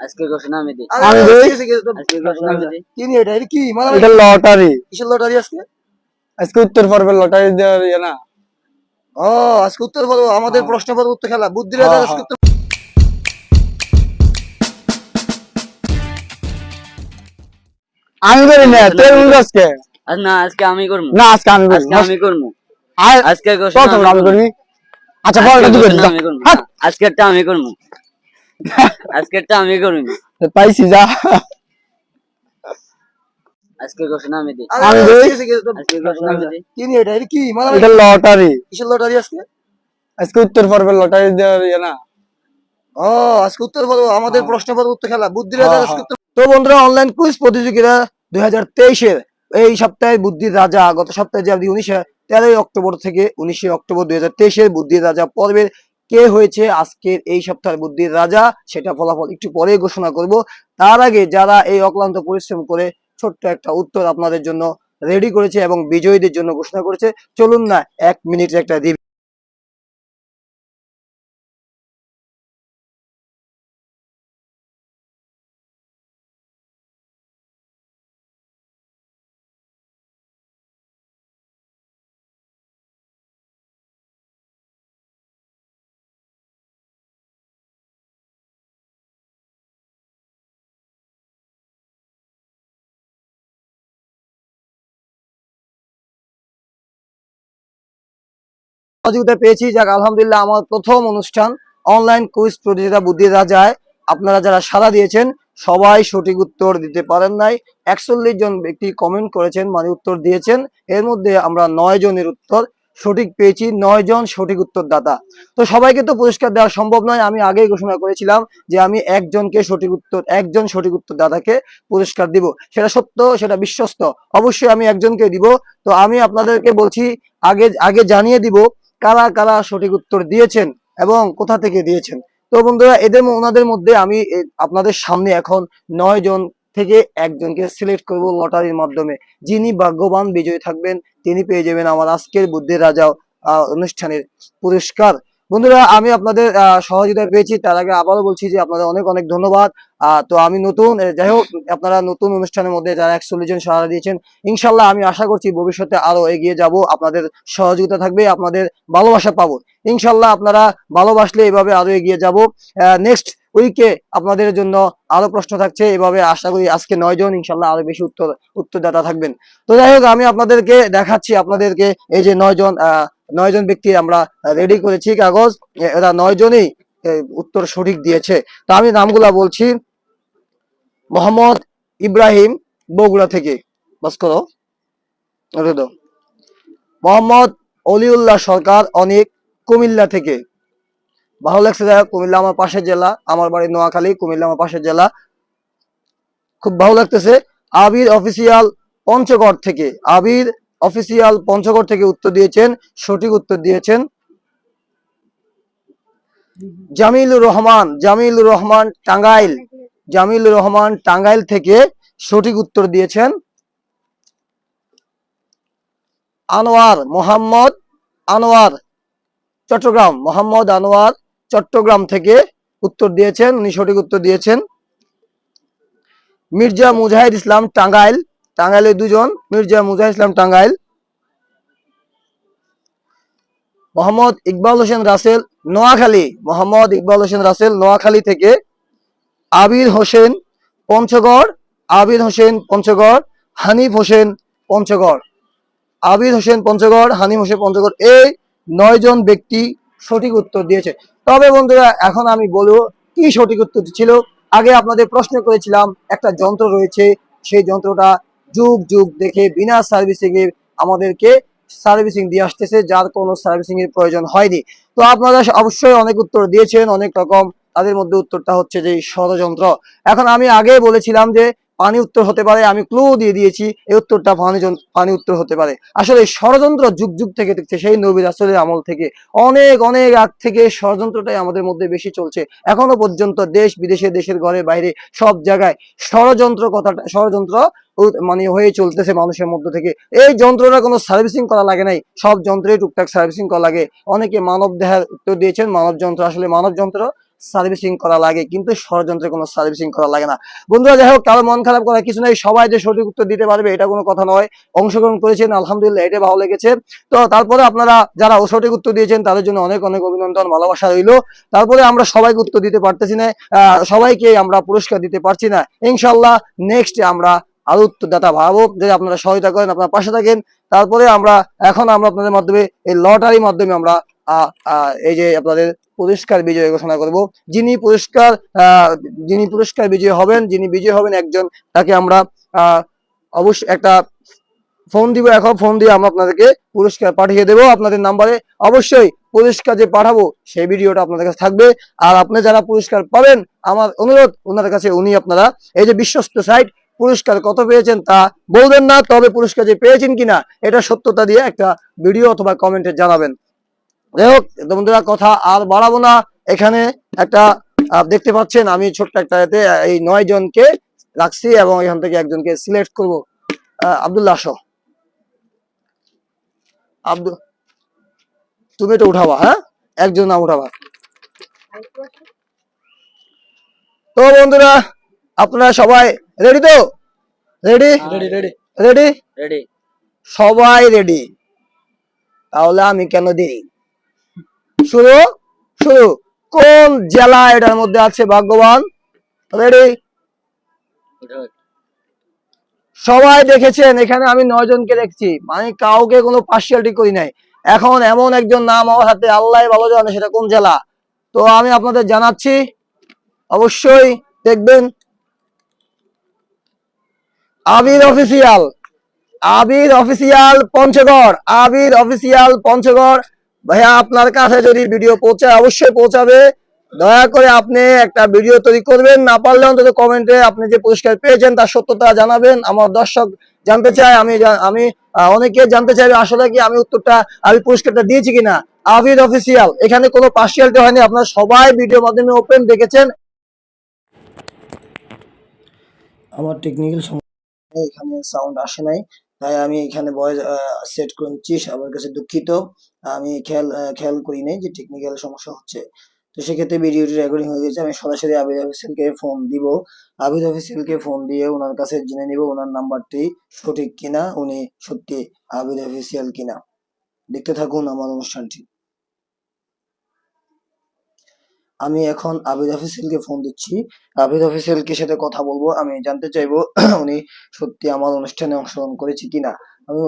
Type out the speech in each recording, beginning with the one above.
আজকে ঘোষণা আমি দিই। আমি আজকে ঘোষণা আমি দিই। কি নিয়ে এটা? কি? মানে এটা লটারি। কিসের লটারি আজকে? আজকে উত্তর পর্বে লটারি দেওয়ার ইয়ে না। ও আজকে উত্তর পর্ব আমাদের হ্যাঁ। প্রশ্ন পর্ব উত্তর খেলা। বুদ্ধি রাজা হ্যাঁ, আজকে উত্তর আমি করি না তুই আজকে? না আজকে আমি করব। না আজকে আমি করি আজকে আমি করব। আজকে ঘোষণা আমি করবি। আচ্ছা আজকে তুই করবি। করব। আজকেরটা আমি করব। আজকেরটা আমি করব পাইছি যা। আজকে ঘোষণা আমি দিই। আমি দেই। আজকে ঘোষণা আমি দিই। কি নিয়ে এটা? কি? মানে এটা লটারি। কিসের লটারি আজকে? আজকে উত্তর পর্বে লটারি দেওয়ার ইয়ে না। ও আজকে উত্তর পর্ব আমাদের হ্যাঁ। প্রশ্ন পর্ব উত্তর খেলা। বুদ্ধি রাজা হ্যাঁ, আজকে উত্তর- তো বন্ধুরা অনলাইন কুইজ প্রতিযোগিতা দুই হাজার তেইশের এই সপ্তাহে বুদ্ধির রাজা গত সপ্তাহে যে আপনি উনিশে তেরোই অক্টোবর থেকে উনিশে অক্টোবর দুই হাজার তেইশের বুদ্ধির রাজা পর্বের কে হয়েছে আজকের এই সপ্তাহের বুদ্ধির রাজা, সেটা ফলাফল একটু পরে ঘোষণা করব। তার আগে যারা এই অক্লান্ত পরিশ্রম করে ছোট্ট একটা উত্তর আপনাদের জন্য রেডি করেছে এবং বিজয়ীদের জন্য ঘোষণা করেছে, চলুন না এক মিনিটের একটা সহযোগিতা পেয়েছি। যাক, আলহামদুলিল্লাহ আমার প্রথম অনুষ্ঠান অনলাইন কুইজ প্রতিযোগিতা বুদ্ধি রাজায় আপনারা যারা সাড়া দিয়েছেন, সবাই সঠিক উত্তর দিতে পারেন নাই। একচল্লিশ জন ব্যক্তি কমেন্ট করেছেন মানে উত্তর দিয়েছেন। এর মধ্যে আমরা নয় জনের উত্তর সঠিক পেয়েছি। নয় জন সঠিক উত্তরদাতা। তো সবাইকে তো পুরস্কার দেওয়া সম্ভব নয়। আমি আগেই ঘোষণা করেছিলাম যে আমি একজনকে সঠিক উত্তর, একজন সঠিক উত্তরদাতাকে পুরস্কার দিব। সেটা সত্য, সেটা বিশ্বস্ত। অবশ্যই আমি একজনকে দিব। তো আমি আপনাদেরকে বলছি, আগে আগে জানিয়ে দিব কারা কারা সঠিক উত্তর দিয়েছেন এবং কোথা থেকে দিয়েছেন? তো বন্ধুরা, এদের ওনাদের মধ্যে আমি আপনাদের সামনে এখন নয় জন থেকে একজনকে সিলেক্ট করব লটারির মাধ্যমে। যিনি ভাগ্যবান বিজয়ী থাকবেন, তিনি পেয়ে যাবেন আমার আজকের বুদ্ধির রাজা অনুষ্ঠানের পুরস্কার। বন্ধুরা, আমি আপনাদের সহযোগিতা পেয়েছি। তার আগে আবারও বলছি যে আপনাদের অনেক অনেক ধন্যবাদ। তো আমি নতুন যাই হোক, আপনারা নতুন অনুষ্ঠানের মধ্যে যারা একচল্লিশ জন সাড়া দিয়েছেন, ইনশাল্লাহ আমি আশা করছি ভবিষ্যতে আরও এগিয়ে যাব, আপনাদের সহযোগিতা থাকবে, আপনাদের ভালোবাসা পাবো। ইনশাল্লাহ আপনারা ভালোবাসলে এভাবে আরও এগিয়ে যাব। নেক্সট উইকে আপনাদের জন্য আরও প্রশ্ন থাকছে, এভাবে আশা করি আজকে নয় জন, ইনশাল্লাহ আরও বেশি উত্তর, উত্তরদাতা থাকবেন। তো যাই হোক, আমি আপনাদেরকে দেখাচ্ছি, আপনাদেরকে এই যে নয় জন নয় জন ব্যক্তি আমরা রেডি করেছি, কাগজ, এরা নয় জনই উত্তর সঠিক দিয়েছে। তো আমি নামগুলা বলছি। মোহাম্মদ ইব্রাহিম বগুড়া থেকে। মোহাম্মদ অলিউল্লাহ সরকার অনেক কুমিল্লা থেকে। ভালো লাগছে হোক, কুমিল্লা আমার পাশের জেলা আমার বাড়ি নোয়াখালী কুমিল্লা আমার পাশের জেলা। খুব ভালো লাগতেছে। আবির অফিসিয়াল পঞ্চগড় থেকে। আবির অফিসিয়াল পঞ্চগড় থেকে উত্তর দিয়েছেন সঠিক উত্তর দিয়েছেন। জামিলুর রহমান জামিলুর রহমান টাঙ্গাইল, জামিলুর রহমান টাঙ্গাইল থেকে সঠিক উত্তর দিয়েছেন আনোয়ার মোহাম্মদ আনোয়ার, চট্টগ্রাম, মোহাম্মদ আনোয়ার চট্টগ্রাম থেকে উত্তর দিয়েছেন, উনি সঠিক উত্তর দিয়েছেন। মির্জা মুজাহিদ ইসলাম টাঙ্গাইল, টাঙ্গাইলের দুজন, মির্জা মুজাহিদ ইসলাম টাঙ্গাইল। মোহাম্মদ ইকবাল হোসেন রাসেল, নোয়াখালী। মোহাম্মদ ইকবাল হোসেন রাসেল, নোয়াখালী থেকে আবির হোসেন পঞ্চগড়, আবির হোসেন পঞ্চগড়, হানিফ হোসেন পঞ্চগড়। আবির হোসেন পঞ্চগড়, হানিফ হোসেন পঞ্চগড় এই নয় জন ব্যক্তি সঠিক উত্তর দিয়েছে। তবে বন্ধুরা, এখন আমি বলব কি সঠিক উত্তর ছিল। আগে আপনাদের প্রশ্ন করেছিলাম, একটা যন্ত্র রয়েছে। সেই যন্ত্রটা যুগ যুগ দেখে বিনা সার্ভিসিং এ আমাদেরকে সার্ভিসিং দিয়ে আসতেছে, যার কোনো সার্ভিসিং এর প্রয়োজন হয়নি। তো আপনারা অবশ্যই অনেক উত্তর দিয়েছেন, অনেক রকম তাদের মধ্যে উত্তরটা হচ্ছে যে ষড়যন্ত্র। এখন আমি আগে বলেছিলাম যে পানি উত্তর হতে পারে, আমি ক্লু দিয়ে দিয়েছি, এই উত্তরটা পানি পানি উত্তর হতে পারে। আসলে ষড়যন্ত্র যুগ যুগ থেকে দেখছে সেই নবী রাসূলের আমল থেকে অনেক অনেক আগ থেকে ষড়যন্ত্রটাই আমাদের মধ্যে বেশি চলছে। এখনও পর্যন্ত দেশ বিদেশে, দেশের ঘরে, বাইরে সব জায়গায় ষড়যন্ত্র কথাটা, ষড়যন্ত্র মানে হয়ে চলতেছে মানুষের মধ্যে থেকে। এই যন্ত্রটা কোনো সার্ভিসিং করা লাগে নাই। সব যন্ত্রে টুকটাক সার্ভিসিং করা লাগে। অনেকে মানব দেহার উত্তর দিয়েছেন মানব যন্ত্র আসলে মানব যন্ত্র সার্ভিসিং করা লাগে, কিন্তু ষড়যন্ত্রে কোনো সার্ভিসিং করা লাগে না। বন্ধুরা, যাই হোক, কারও মন খারাপ করার কিছু নেই, সবাই যে সঠিক উত্তর দিতে পারবে, এটা কোনো কথা নয়। অংশগ্রহণ করেছেন, আলহামদুলিল্লাহ এটা ভালো লেগেছে। তো তারপরে আপনারা যারা সঠিক উত্তর দিয়েছেন, তাদের জন্য অনেক অনেক অভিনন্দন, ভালোবাসা রইল। তারপরে আমরা সবাইকে উত্তর দিতে পারতেছি না সবাইকে আমরা পুরস্কার দিতে পারছি না। ইনশাল্লাহ নেক্সট আমরা আরও উত্তরদাতা ভাবো যে আপনারা সহায়তা করেন, আপনার পাশে থাকেন। তারপরে আমরা, এখন আমরা আপনাদের মাধ্যমে, এই লটারির মাধ্যমে আমরা এই যে আপনাদের পুরস্কার বিজয় ঘোষণা করব। যিনি পুরস্কার যিনি পুরস্কার বিজয়ী হবেন, যিনি বিজয়ী হবেন একজন, তাকে আমরা অবশ্যই একটা ফোন দিব এখন, ফোন দিয়ে আমরা আপনাদেরকে পুরস্কার পাঠিয়ে দেবো। আপনাদের নাম্বারে অবশ্যই পুরস্কার যে পাঠাবো, সেই ভিডিওটা আপনাদের কাছে থাকবে। আর আপনি যারা পুরস্কার পাবেন, আমার অনুরোধ ওনার কাছে উনি আপনারা, এই যে বিশ্বস্ত সাইট, পুরস্কার কত পেয়েছেন তা বলবেন না, তবে পুরস্কার যে পেয়েছেন কিনা, এটা সত্যতা দিয়ে একটা ভিডিও অথবা কমেন্টে জানাবেন। যাই হোক বন্ধুরা কথা আর বাড়াবো না। এখানে একটা দেখতে পাচ্ছেন আমি ছোট্ট একটা এতে এই নয় জনকে রাখছি এবং এখান থেকে একজনকে সিলেক্ট করব। আব্দুল্লাহ আব্দুল তুমি এটা উঠাবা হ্যাঁ? একজন না উঠাবা। তো বন্ধুরা আপনারা সবাই রেডি তো? Ready ready. রেডি রেডি সবাই রেডি তাহলে আমি কেন দেরি শুরু শুরু। কোন জেলা এটার মধ্যে আছে ভাগ্যবান? রেডি সবাই দেখেছেন, এখানে আমি নয় জনকে দেখছি। মানে কাউকে কোনো পার্সিয়ালিটি করি নাই। এখন এমন একজন নাম আমার হাতে, আল্লাহ ভালো জানে সেটা কোন জেলা। তো আমি আপনাদের জানাচ্ছি, অবশ্যই দেখবেন। Abir official Abir official Panchagarh, Abir official Panchagarh. ভাইয়া আপনার কাছে যদি ভিডিও পৌঁছায় অবশ্যই পৌঁছাবে। দয়া করে আপনি একটা ভিডিও তৈরি করবেন। না পারলে অন্তত কমেন্টে আপনি যে পুরস্কার পেয়েছেন তার সত্যতা জানাবেন। আমার দর্শক জানতে চাই আমি আমি অনেকে জানতে চাইবে আসলে কি আমি উত্তরটা আমি পুরস্কারটা দিয়েছি কিনা? আবির অফিসিয়াল এখানে কোনো পার্সিয়ালিটি হয়নি। আপনারা সবাই ভিডিও মাধ্যমে ওপেন দেখেছেন। আমার টেকনিক্যাল সমস্যা এখানে সাউন্ড আসে নাই। তাই আমি এখানে ভয়েস সেট করছি। সবার কাছে দুঃখিত। আমি খেয়াল খেয়াল করি নাই যে টেকনিক্যাল সমস্যা হচ্ছে। তো সেক্ষেত্রে ভিডিওটি রেকর্ডিং হয়ে গেছে, আমি সরাসরি আবিদ অফিসিয়ালকে ফোন দিব। আবিদ অফিসিয়ালকে ফোন দিয়ে ওনার কাছে জেনে নিব ওনার নাম্বারটি সঠিক কিনা, উনি সত্যি আবিদ অফিসিয়াল কিনা। দেখতে থাকুন আমার অনুষ্ঠানটি। আমি এখন আবিদ অফিসিয়ালকে ফোন দিচ্ছি। আবিদ অফিসিয়ালকে সাথে কথা বলব, আমি জানতে চাইব উনি সত্যি আমার অনুষ্ঠানে অংশগ্রহণ করেছে কিনা। আমি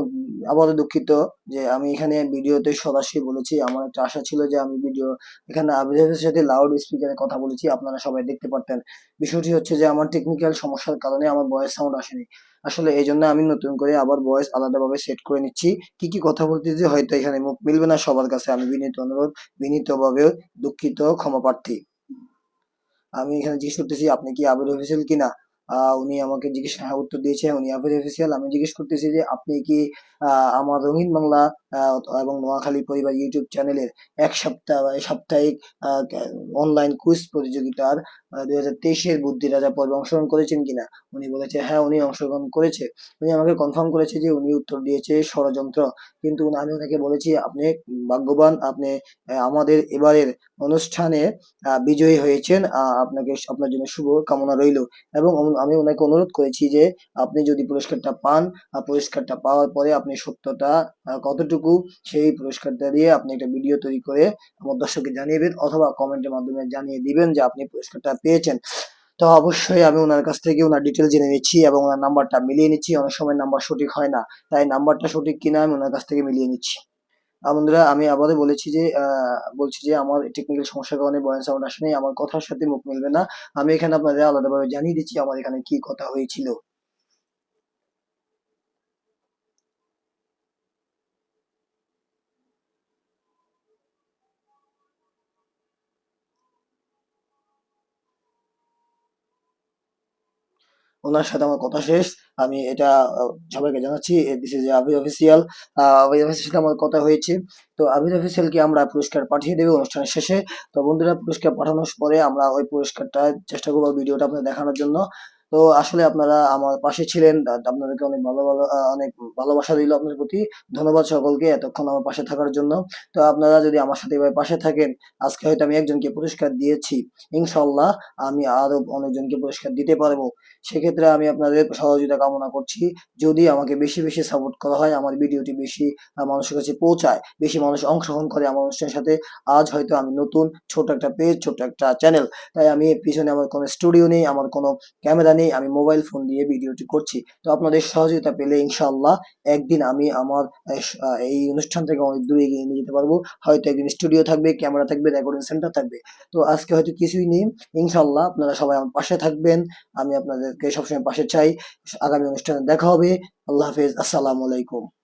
আবারও দুঃখিত যে আমি এখানে ভিডিওতে সরাসরি বলেছি। আমার একটা আশা ছিল যে আমি ভিডিও এখানে আবিদের সাথে লাউড স্পিকারে কথা বলেছি, আপনারা সবাই দেখতে পারতেন। বিষয়টি হচ্ছে যে আমার টেকনিক্যাল সমস্যার কারণে আমার ভয়েস সাউন্ড আসেনি। আসলে এই জন্য আমি নতুন করে আবার ভয়েস আলাদাভাবে সেট করে নিচ্ছি। কি কি কথা বলতেছি হয়তো এখানে মুখ মিলবে না, সবার কাছে আমি বিনীত অনুরোধ, বিনীতভাবে দুঃখিত, ক্ষমা প্রার্থী। আমি এখানে জিজ্ঞেস করতেছি, আপনি কি আবির অফিসিয়াল কিনা? উনি আমাকে জিজ্ঞেস হ্যাঁ উত্তর দিয়েছে, উনি আবির অফিসিয়াল আমি জিজ্ঞেস করতেছি যে, আপনি কি আমার রঙিন বাংলা এবং নোয়াখালী পরিবার ইউটিউব চ্যানেলের এক সপ্তাহ, সাপ্তাহিক অনলাইন কুইজ প্রতিযোগিতার দুই হাজার তেইশের বুদ্ধি রাজা পর্বে অংশগ্রহণ করেছেন কিনা? উনি বলেছে হ্যাঁ উনি অংশগ্রহণ করেছে। উনি আমাকে কনফার্ম করেছে যে, উনি উত্তর দিয়েছে ষড়যন্ত্র। কিন্তু আমি ওনাকে বলেছি, আপনি ভাগ্যবান, আপনি আমাদের এবারের অনুষ্ঠানে বিজয়ী হয়েছেন আপনাকে আপনার জন্য শুভ কামনা রইল। এবং আমি ওনাকে অনুরোধ করেছি যে, আপনি যদি পুরস্কারটা পান পুরস্কারটা পাওয়ার পরে আপনি সত্যটা কতটুকু, সেই পুরস্কারটা দিয়ে আপনি একটা ভিডিও তৈরি করে আমার দর্শককে জানিয়ে দিন অথবা কমেন্টের মাধ্যমে জানিয়ে দিবেন যে, আপনি পুরস্কারটা পেয়েছেন। তো অবশ্যই আমি ওনার কাছ থেকে ওনার ডিটেল জেনে নিচ্ছি এবং ওনার নাম্বারটা মিলিয়ে নিচ্ছি। অনেক সময় নাম্বার সঠিক হয় না, তাই নাম্বারটা সঠিক কিনা আমি ওনার কাছ থেকে মিলিয়ে নিচ্ছি। বন্ধুরা, আমি আবারও বলেছি যে বলছি যে আমার টেকনিক্যাল সমস্যার কারণে বয়েন্স সাউন্ড আসেনি, আমার কথার সাথে মুখ মিলবে না। আমি এখানে আপনাদের আলাদাভাবে জানিয়ে দিচ্ছি আমার এখানে কি কথা হয়েছিল। ওনার সাথে আমার কথা শেষ। আমি এটা সবাইকে জানাচ্ছি this is Abir official Abir official সাথে আমার কথা হয়েছে। তো আবির অফিসিয়ালকে আমরা পুরস্কার পাঠিয়ে দেবো অনুষ্ঠানের শেষে। তো বন্ধুরা, পুরস্কার পাঠানোর পরে আমরা ওই পুরস্কারটা চেষ্টা করব ভিডিওটা আপনাদের দেখানোর জন্য। তো আসলে আপনারা আমার পাশে ছিলেন আপনাদেরকে অনেক ভালো ভালো অনেক ভালোবাসা দিল আপনাদের প্রতি। ধন্যবাদ সকলকে এতক্ষণ আমার পাশে থাকার জন্য। তো আপনারা যদি আমার সাথে এভাবে পাশে থাকেন, আজকে হয়তো আমি একজনকে পুরস্কার দিয়েছি। ইনশাল্লাহ আমি আরও অনেকজনকে পুরস্কার দিতে পারব। সেক্ষেত্রে আমি আপনাদের সহযোগিতা কামনা করছি। যদি আমাকে বেশি বেশি সাপোর্ট করা হয়, আমার ভিডিওটি বেশি মানুষের কাছে পৌঁছায়, বেশি মানুষ অংশগ্রহণ করে আমার অনুষ্ঠানের সাথে, আজ হয়তো আমি নতুন, ছোট একটা পেজ ছোট একটা চ্যানেল তাই আমি পিছনে আমার কোনো স্টুডিও নেই, আমার কোনো ক্যামেরা নেই, আমি মোবাইল ফোন দিয়ে ভিডিওটি করছি। তো আপনাদের সহযোগিতা পেলে ইনশাআল্লাহ একদিন আমি আমার এই অনুষ্ঠান থেকে অনেক দূরে এগিয়ে নিয়ে যেতে পারব। হয়তো একদিন স্টুডিও থাকবে ক্যামেরা থাকবে রেকর্ডিং সেন্টার থাকবে। তো আজকে হয়তো কিছুই নেই। ইনশাআল্লাহ আপনারা সবাই আমার পাশে থাকবেন। আমি আপনাদেরকে সবসময় পাশে চাই। আগামী অনুষ্ঠানে দেখা হবে। আল্লাহ হাফেজ। আসসালামু আলাইকুম।